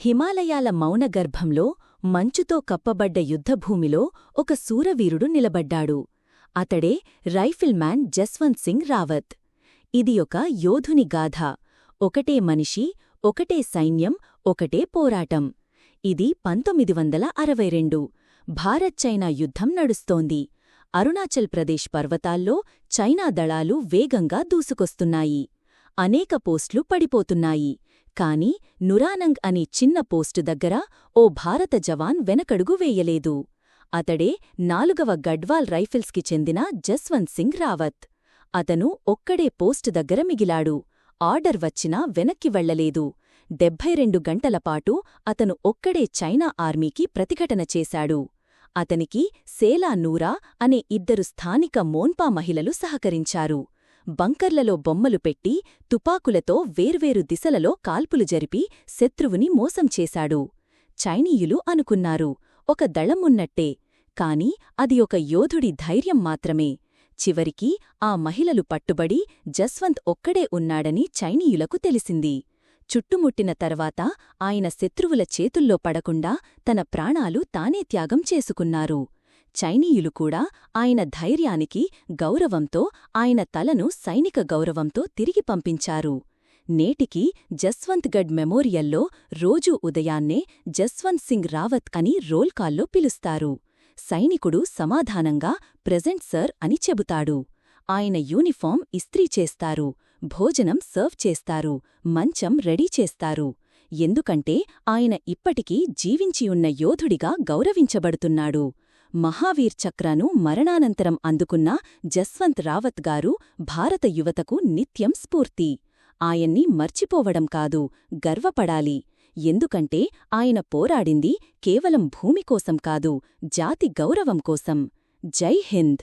హిమాలయాల మౌనగర్భంలో మంచుతో కప్పబడ్డ యుద్ధభూమిలో ఒక శూరవీరుడు నిలబడ్డాడు. అతడే రైఫిల్మ్యాన్ జస్వంత్ సింగ్ రావత్. ఇది ఒక యోధుని గాథ. ఒకటే మనిషి ఒకటే సైన్యం ఒకటే పోరాటం. ఇది పంతొమ్మిది వందల అరవై రెండు. భారత్ చైనా యుద్ధం నడుస్తోంది. అరుణాచల్ ప్రదేశ్ పర్వతాల్లో చైనా దళాలు వేగంగా దూసుకొస్తున్నాయి. అనేక పోస్ట్లు పడిపోతున్నాయి. కాని నురానంగ్ అనే చిన్న పోస్టు దగ్గర ఓ భారత జవాన్ వెనకడుగు వేయలేదు. అతడే నాలుగవ గడ్వాల్ రైఫిల్స్కి చెందిన జస్వంత్ సింగ్ రావత్. అతను ఒక్కడే పోస్టు దగ్గర మిగిలాడు. ఆర్డర్ వచ్చినా వెనక్కి వెళ్ళలేదు డెబ్భై రెండు గంటలపాటు అతను ఒక్కడే చైనా ఆర్మీకి ప్రతిఘటన చేశాడు. అతనికి సేలా నూరా అనే ఇద్దరు స్థానిక మోన్పా మహిళలు సహకరించారు. బంకర్లలో బొమ్మలు పెట్టి తుపాకులతో వేర్వేరు దిశలలో కాల్పులు జరిపి శత్రువుని మోసం చేశాడు. చైనీయులు అనుకున్నారు ఒక దళమున్నట్టే కాని అది ఒక యోధుడి ధైర్యం మాత్రమే. చివరికి ఆ మహిళలు పట్టుబడి జస్వంత్ ఒక్కడే ఉన్నాడని చైనీయులకు తెలిసింది. చుట్టుముట్టిన తర్వాత ఆయన శత్రువుల చేతుల్లో పడకుండా తన ప్రాణాలు తానే త్యాగం చేసుకున్నారు. చైనీయులు కూడా ఆయన ధైర్యానికి గౌరవంతో ఆయన తలను సైనిక గౌరవంతో తిరిగి పంపించారు. నేటికి జస్వంత్గఢ్ మెమోరియల్లో రోజూ ఉదయాన్నే జస్వంత్ సింగ్ రావత్ అని రోల్ కాల్లో పిలుస్తారు. సైనికుడు సమాధానంగా ప్రెజెంట్ సర్ అని చెబుతాడు. ఆయన యూనిఫామ్ ఇస్త్రీ చేస్తారు భోజనం సర్వ్ చేస్తారు మంచం రెడీ చేస్తారు. ఎందుకంటే ఆయన ఇప్పటికీ జీవించియున్న యోధుడిగా గౌరవించబడుతున్నాడు. మహావీర్ చక్రాను మరణానంతరం అందుకున్న జస్వంత్ రావత్ గారు భారత యువతకు నిత్యం స్ఫూర్తి. ఆయన్ని మర్చిపోవడం కాదు గర్వపడాలి. ఎందుకంటే ఆయన పోరాడింది కేవలం భూమి కోసం కాదు జాతి గౌరవం కోసం. జై హింద్!